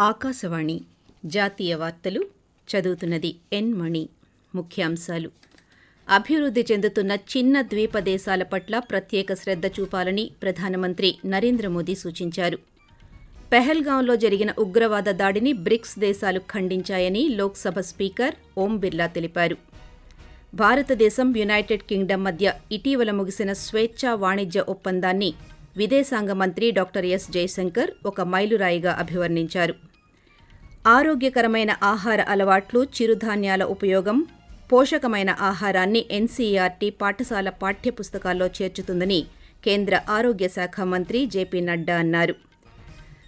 ఆకాశవాణి జాతీయ వార్తలు చదువుతున్నది ఎన్ మణి. ముఖ్యాంశాలు. అభివృద్ధి చెందుతున్న చిన్న ద్వీప దేశాల పట్ల ప్రత్యేక శ్రద్ధ చూపాలని ప్రధానమంత్రి నరేంద్ర మోదీ సూచించారు. పెహల్గాంలో జరిగిన ఉగ్రవాద దాడిని బ్రిక్స్ దేశాలు ఖండించాయని లోక్సభ స్పీకర్ ఓం బిర్లా తెలిపారు. భారతదేశం యునైటెడ్ కింగ్డమ్ మధ్య ఇటీవల ముగిసిన స్వేచ్ఛా వాణిజ్య ఒప్పందాన్ని విదేశాంగ మంత్రి డాక్టర్ ఎస్ జయశంకర్ ఒక మైలురాయిగా అభివర్ణించారు. ఆరోగ్యకరమైన ఆహార అలవాట్లు చిరుధాన్యాల ఉపయోగం పోషకమైన ఆహారాన్ని ఎన్సీఆర్టీ పాఠశాల పాఠ్యపుస్తకాల్లో చేర్చుతుందని కేంద్ర ఆరోగ్య శాఖ మంత్రి జేపీ నడ్డా అన్నారు.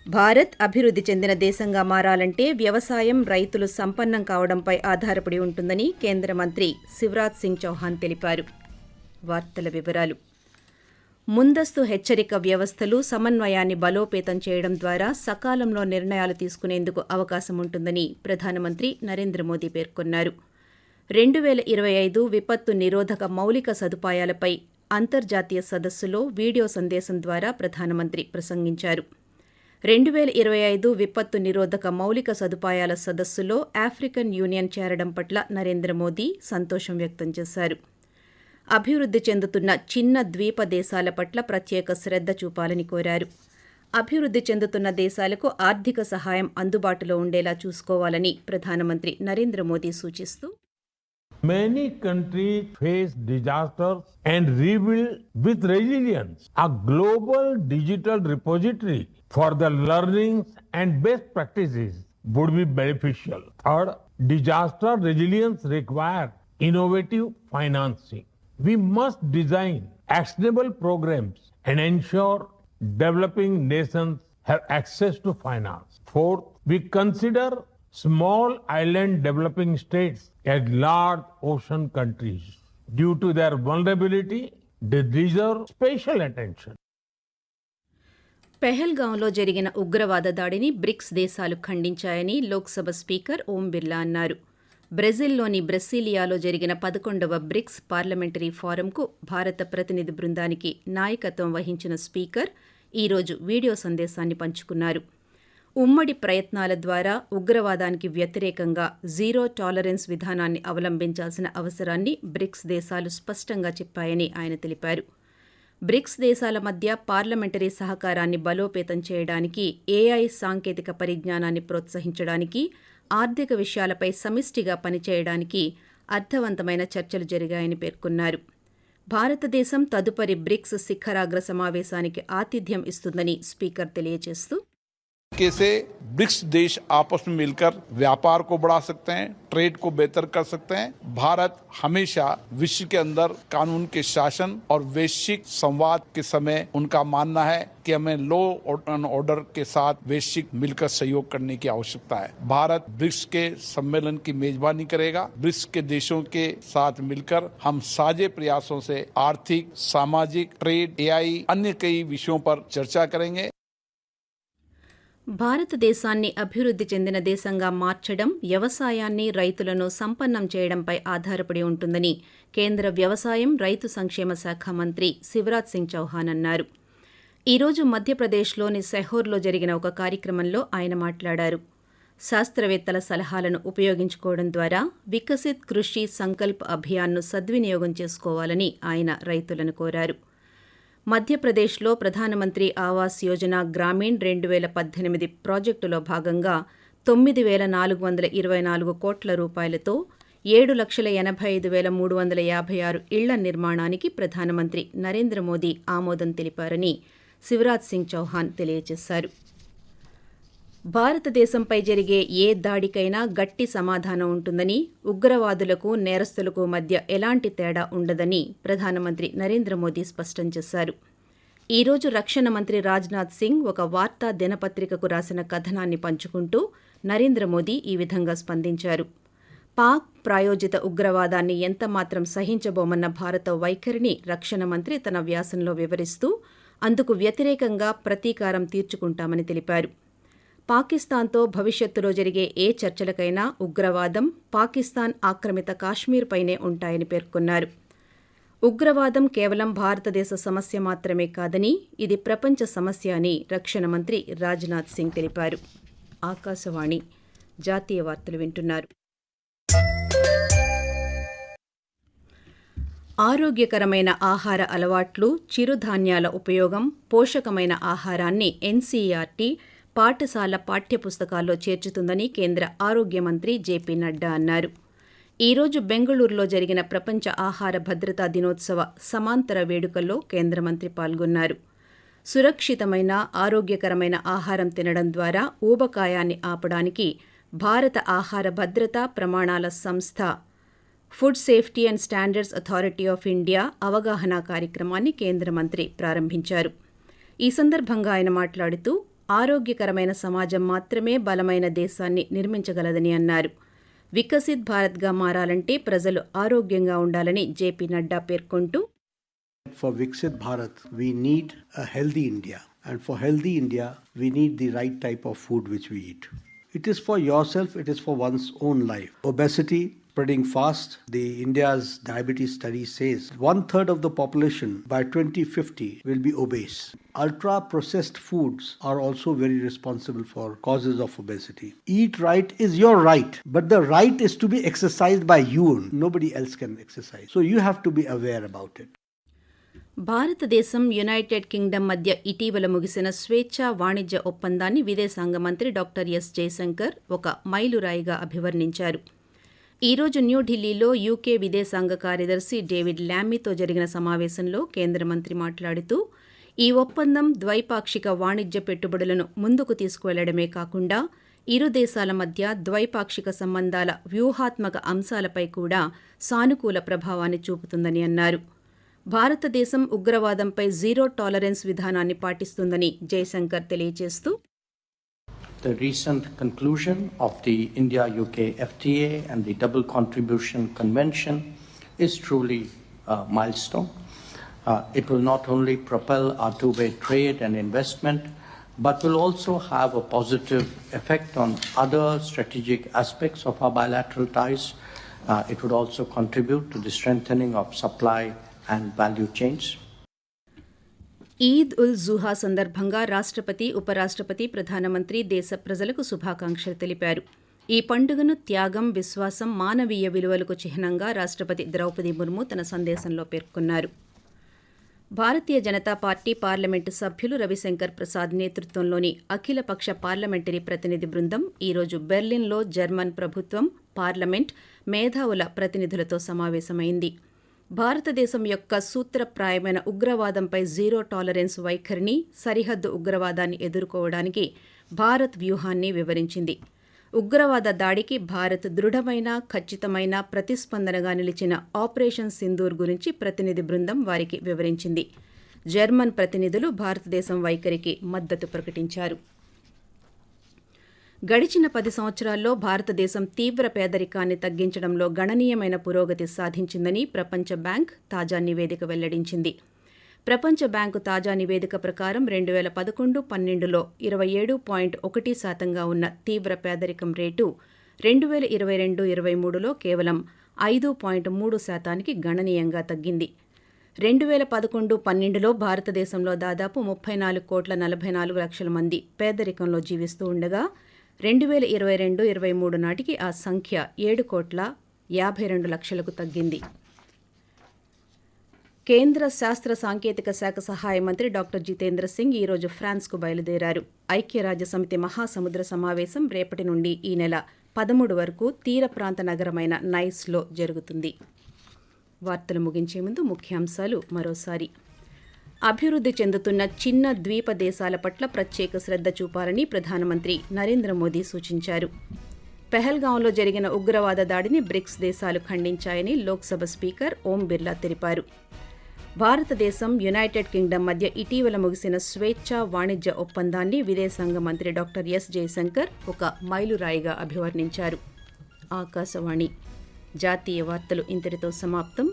భారత్ అభివృద్ధి చెందిన దేశంగా మారాలంటే వ్యవసాయం రైతులు సంపన్నం కావడంపై ఆధారపడి ఉంటుందని కేంద్ర మంత్రి శివరాజ్ సింగ్ చౌహాన్ తెలిపారు. వార్తల వివరాలు. ముందస్తు హెచ్చరిక వ్యవస్థలు సమన్వయాన్ని బలోపేతం చేయడం ద్వారా సకాలంలో నిర్ణయాలు తీసుకునేందుకు అవకాశం ఉంటుందని ప్రధానమంత్రి నరేంద్ర మోదీ పేర్కొన్నారు. రెండు వేల ఇరవై ఐదు విపత్తు నిరోధక మౌలిక సదుపాయాలపై అంతర్జాతీయ సదస్సులో వీడియో సందేశం ద్వారా ప్రధానమంత్రి ప్రసంగించారు. రెండు వేల ఇరవై ఐదు విపత్తు నిరోధక మౌలిక సదుపాయాల సదస్సులో ఆఫ్రికన్ యూనియన్ చేరడం పట్ల నరేంద్ర మోదీ సంతోషం వ్యక్తం చేశారు. అభివృద్ధి చెందుతున్న చిన్న ద్వీప దేశాల పట్ల ప్రత్యేక శ్రద్ధ చూపాలని కోరారు అభివృద్ధి చెందుతున్న దేశాలకు ఆర్థిక సహాయం అందుబాటులో ఉండేలా చూసుకోవాలని ప్రధానమంత్రి నరేంద్ర మోదీ సూచిస్తూ Many countries face disasters and rebuild with resilience. A global digital repository for the learnings and best practices would be beneficial. Third, disaster resilience requires innovative financing. We must design actionable programs and ensure developing nations have access to finance. Fourth, we consider small island developing states as large ocean countries. Due to their vulnerability, they deserve special attention. పెహల్గాంలో జరిగిన ఉగ్రవాద దాడిని BRICS దేశాలు ఖండించాయని Lok Sabha speaker Om Birla అన్నారు బ్రెజిల్లోని బ్రెసీలియాలో జరిగిన పదకొండవ bricks parliamentary ఫోరంకు భారత ప్రతినిధి బృందానికి నాయకత్వం వహించిన స్పీకర్ ఈరోజు వీడియో సందేశాన్ని పంచుకున్నారు. ఉమ్మడి ప్రయత్నాల ద్వారా ఉగ్రవాదానికి వ్యతిరేకంగా జీరో టాలరెన్స్ విధానాన్ని అవలంబించాల్సిన అవసరాన్ని బ్రిక్స్ దేశాలు స్పష్టంగా చెప్పాయని ఆయన తెలిపారు. బ్రిక్స్ దేశాల మధ్య పార్లమెంటరీ సహకారాన్ని బలోపేతం చేయడానికి ఏఐ సాంకేతిక పరిజ్ఞానాన్ని ప్రోత్సహించడానికి ఆర్థిక విషయాలపై సమిష్టిగా పనిచేయడానికి అర్థవంతమైన చర్చలు జరిగాయని పేర్కొన్నారు. భారతదేశం తదుపరి బ్రిక్స్ శిఖరాగ్ర సమావేశానికి ఆతిథ్యం ఇస్తుందని స్పీకర్ తెలియజేస్తూ से ब्रिक्स देश आपस में मिलकर व्यापार को बढ़ा सकते हैं ट्रेड को बेहतर कर सकते हैं। भारत हमेशा विश्व के अंदर कानून के शासन और वैश्विक संवाद के समय उनका मानना है कि हमें लो एंड ऑर्डर के साथ वैश्विक मिलकर सहयोग करने की आवश्यकता है। भारत ब्रिक्स के सम्मेलन की मेजबानी करेगा। ब्रिक्स के देशों के साथ मिलकर हम साझे प्रयासों से आर्थिक, सामाजिक ट्रेड एआई अन्य कई विषयों पर चर्चा करेंगे। భారతదేశాన్ని అభివృద్ధి చెందిన దేశంగా మార్చడం వ్యవసాయాన్ని రైతులను సంపన్నం చేయడంపై ఆధారపడి ఉంటుందని కేంద్ర వ్యవసాయం రైతు సంక్షేమ శాఖ మంత్రి శివరాజ్ సింగ్ చౌహాన్ అన్నారు. ఈరోజు మధ్యప్రదేశ్లోని సెహోర్లో జరిగిన ఒక కార్యక్రమంలో ఆయన మాట్లాడారు. శాస్త్రవేత్తల సలహాలను ఉపయోగించుకోవడం ద్వారా వికసిత్ కృషి సంకల్ప్ అభియాన్ను సద్వినియోగం చేసుకోవాలని ఆయన రైతులను కోరారు. మధ్యప్రదేశ్లో ప్రధానమంత్రి ఆవాస్ యోజన గ్రామీణ్ రెండు వేల పద్దెనిమిది ప్రాజెక్టులో భాగంగా తొమ్మిది వేల నాలుగు వందల ఇరవై నాలుగు కోట్ల రూపాయలతో ఏడు లక్షల ఎనభై ఐదు వేల మూడు వందల యాభై ఆరు ఇళ్ళ నిర్మాణానికి ప్రధానమంత్రి నరేంద్ర మోదీ ఆమోదం తెలిపారని శివరాజ్ సింగ్ చౌహాన్ తెలియజేశారు. భారతదేశంపై జరిగే ఏ దాడికైనా గట్టి సమాధానం ఉంటుందని ఉగ్రవాదులకు నేరస్తులకు మధ్య ఎలాంటి తేడా ఉండదని ప్రధానమంత్రి నరేంద్ర మోదీ స్పష్టం చేశారు. ఈరోజు రక్షణ మంత్రి రాజ్నాథ్ సింగ్ ఒక వార్తా దినపత్రికకు రాసిన కథనాన్ని పంచుకుంటూ నరేంద్ర మోదీ ఈ విధంగా స్పందించారు. పాక్ ప్రాయోజిత ఉగ్రవాదాన్ని ఎంతమాత్రం సహించబోమన్న భారత వైఖరిని రక్షణ మంత్రి తన వ్యాసంలో వివరిస్తూ అందుకు వ్యతిరేకంగా ప్రతీకారం తీర్చుకుంటామని తెలిపారు. పాకిస్తాన్తో భవిష్యత్తులో జరిగే ఏ చర్చలకైనా ఉగ్రవాదం పాకిస్తాన్ ఆక్రమిత కాశ్మీర్పైనే ఉంటాయని పేర్కొన్నారు. ఉగ్రవాదం కేవలం భారతదేశ సమస్య మాత్రమే కాదని ఇది ప్రపంచ సమస్య అని రక్షణ మంత్రి రాజ్నాథ్ సింగ్ తెలిపారు. ఆకాశవాణి జాతీయ వార్తలు వింటున్నారు. ఆరోగ్యకరమైన ఆహార అలవాట్లు చిరుధాన్యాల ఉపయోగం పోషకమైన ఆహారాన్ని ఎన్సీఆర్టీ పాఠశాల పాఠ్యపుస్తకాల్లో చేర్చుతుందని కేంద్ర ఆరోగ్య మంత్రి జేపీ నడ్డా అన్నారు. ఈరోజు బెంగళూరులో జరిగిన ప్రపంచ ఆహార భద్రతా దినోత్సవ సమాంతర వేడుకల్లో కేంద్ర మంత్రి పాల్గొన్నారు. సురక్షితమైన ఆరోగ్యకరమైన ఆహారం తినడం ద్వారా ఊబకాయాన్ని ఆపడానికి భారత ఆహార భద్రతా ప్రమాణాల సంస్థ Food Safety and Standards Authority of India అవగాహన కార్యక్రమాన్ని కేంద్ర మంత్రి ప్రారంభించారు. ఈ సందర్భంగా ఆయన మాట్లాడుతూ ఆరోగ్యకరమైన సమాజం మాత్రమే బలమైన దేశాన్ని నిర్మించగలదని అన్నారు. వికసిత్ భారత్గా మారాలంటే ప్రజలు ఆరోగ్యంగా ఉండాలని జేపీ నడ్డా పేర్కొంటూ for Viksit Bharat we need healthy India and for healthy India we need the right type of food which we eat it is for yourself it is for one's own life obesity spreading fast. The India's diabetes study says one third of the population by 2050 will be obese. Ultra processed foods are also very responsible for causes of obesity. Eat right is your right, but the right is to be exercised by you. Nobody else can exercise. So you have to be aware about it. భారతదేశం United Kingdom మధ్య ఇటీవల ముగిసిన స్వేచ్ఛా వాణిజ్య ఒప్పందాన్ని విదేశాంగ మంత్రి doctor yes Jayashankar ఒక మైలురాయిగా అభివర్ణించారు ఈరోజు న్యూఢిల్లీలో యూకే విదేశాంగ కార్యదర్శి డేవిడ్ ల్యామ్మీతో జరిగిన సమావేశంలో కేంద్ర మంత్రి మాట్లాడుతూ ఈ ఒప్పందం ద్వైపాక్షిక వాణిజ్య పెట్టుబడులను ముందుకు తీసుకువెళ్ళడమే కాకుండా ఇరు దేశాల మధ్య ద్వైపాక్షిక సంబంధాల వ్యూహాత్మక అంశాలపై కూడా సానుకూల ప్రభావాన్ని చూపుతుందని అన్నారు. భారతదేశం ఉగ్రవాదంపై జీరో టాలరెన్స్ విధానాన్ని పాటిస్తుందని జయశంకర్ తెలియజేస్తూ The recent conclusion of the India UK FTA and the Double Contribution Convention is truly a milestone. Uh, it will not only propel our two way trade and investment, but will also have a positive effect on other strategic aspects of our bilateral ties. Uh, it would also contribute to the strengthening of supply and value chains. Eid ul జుహా సందర్భంగా రాష్ట్రపతి ఉపరాష్ట్రపతి ప్రధానమంత్రి దేశ ప్రజలకు శుభాకాంక్షలు తెలిపారు. ఈ పండుగను త్యాగం విశ్వాసం మానవీయ విలువలకు చిహ్నంగా రాష్ట్రపతి ద్రౌపది ముర్ము తన సందేశంలో పేర్కొన్నారు. భారతీయ జనతా పార్టీ పార్లమెంటు సభ్యులు రవిశంకర్ ప్రసాద్ నేతృత్వంలోని అఖిలపక్ష పార్లమెంటరీ ప్రతినిధి బృందం ఈరోజు బెర్లిన్లో జర్మన్ ప్రభుత్వం పార్లమెంట్ మేధావుల ప్రతినిధులతో సమావేశమైంది. భారతదేశం యొక్క సూత్రప్రాయమైన ఉగ్రవాదంపై జీరో టాలరెన్స్ వైఖరిని సరిహద్దు ఉగ్రవాదాన్ని ఎదుర్కోవడానికి భారత్ వ్యూహాన్ని వివరించింది. ఉగ్రవాద దాడికి భారత్ దృఢమైన ఖచ్చితమైన ప్రతిస్పందనగా నిలిచిన ఆపరేషన్ సింధూర్ గురించి ప్రతినిధి బృందం వారికి వివరించింది. జర్మన్ ప్రతినిధులు భారతదేశం వైఖరికి మద్దతు ప్రకటించారు. గడిచిన పది సంవత్సరాల్లో భారతదేశం తీవ్ర పేదరికాన్ని తగ్గించడంలో గణనీయమైన పురోగతి సాధించిందని ప్రపంచ బ్యాంక్ తాజా నివేదిక వెల్లడించింది. ప్రపంచ బ్యాంకు తాజా నివేదిక ప్రకారం రెండు వేల పదకొండు పన్నెండులో ఇరవై ఏడు పాయింట్ ఒకటి శాతంగా ఉన్న తీవ్ర పేదరికం రేటు రెండు వేల ఇరవై రెండు ఇరవై మూడులో కేవలం ఐదు పాయింట్ మూడు శాతానికి గణనీయంగా తగ్గింది. రెండు వేల పదకొండు పన్నెండులో భారతదేశంలో దాదాపు ముప్పై నాలుగు కోట్ల నలభై నాలుగు లక్షల మంది పేదరికంలో జీవిస్తూ ఉండగా రెండు వేల ఇరవై రెండు ఇరవై మూడు నాటికి ఆ సంఖ్య ఏడు కోట్ల యాభై రెండు లక్షలకు తగ్గింది. కేంద్ర శాస్త్ర సాంకేతిక శాఖ సహాయ మంత్రి డాక్టర్ జితేంద్ర సింగ్ ఈరోజు ఫ్రాన్స్కు బయలుదేరారు. ఐక్యరాజ్యసమితి మహాసముద్ర సమావేశం రేపటి నుండి ఈ నెల పదమూడు వరకు తీర ప్రాంత నగరమైన నైస్లో జరుగుతుంది. వార్తలు ముగించే ముందు ముఖ్యాంశాలు మరోసారి. అభివృద్ధి చెందుతున్న చిన్న ద్వీప దేశాల పట్ల ప్రత్యేక శ్రద్ధ చూపాలని ప్రధానమంత్రి నరేంద్ర మోదీ సూచించారు. పెహల్గాంలో జరిగిన ఉగ్రవాద దాడిని బ్రిక్స్ దేశాలు ఖండించాయని లోక్సభ స్పీకర్ ఓం బిర్లా తెలిపారు. భారతదేశం యునైటెడ్ కింగ్డమ్ మధ్య ఇటీవల ముగిసిన స్వేచ్ఛా వాణిజ్య ఒప్పందాన్ని విదేశాంగ మంత్రి డాక్టర్ ఎస్ జయశంకర్ ఒక మైలురాయిగా అభివర్ణించారు. ఆకాశవాణి జాతీయ వార్తలు ఇంతటితో సమాప్తం.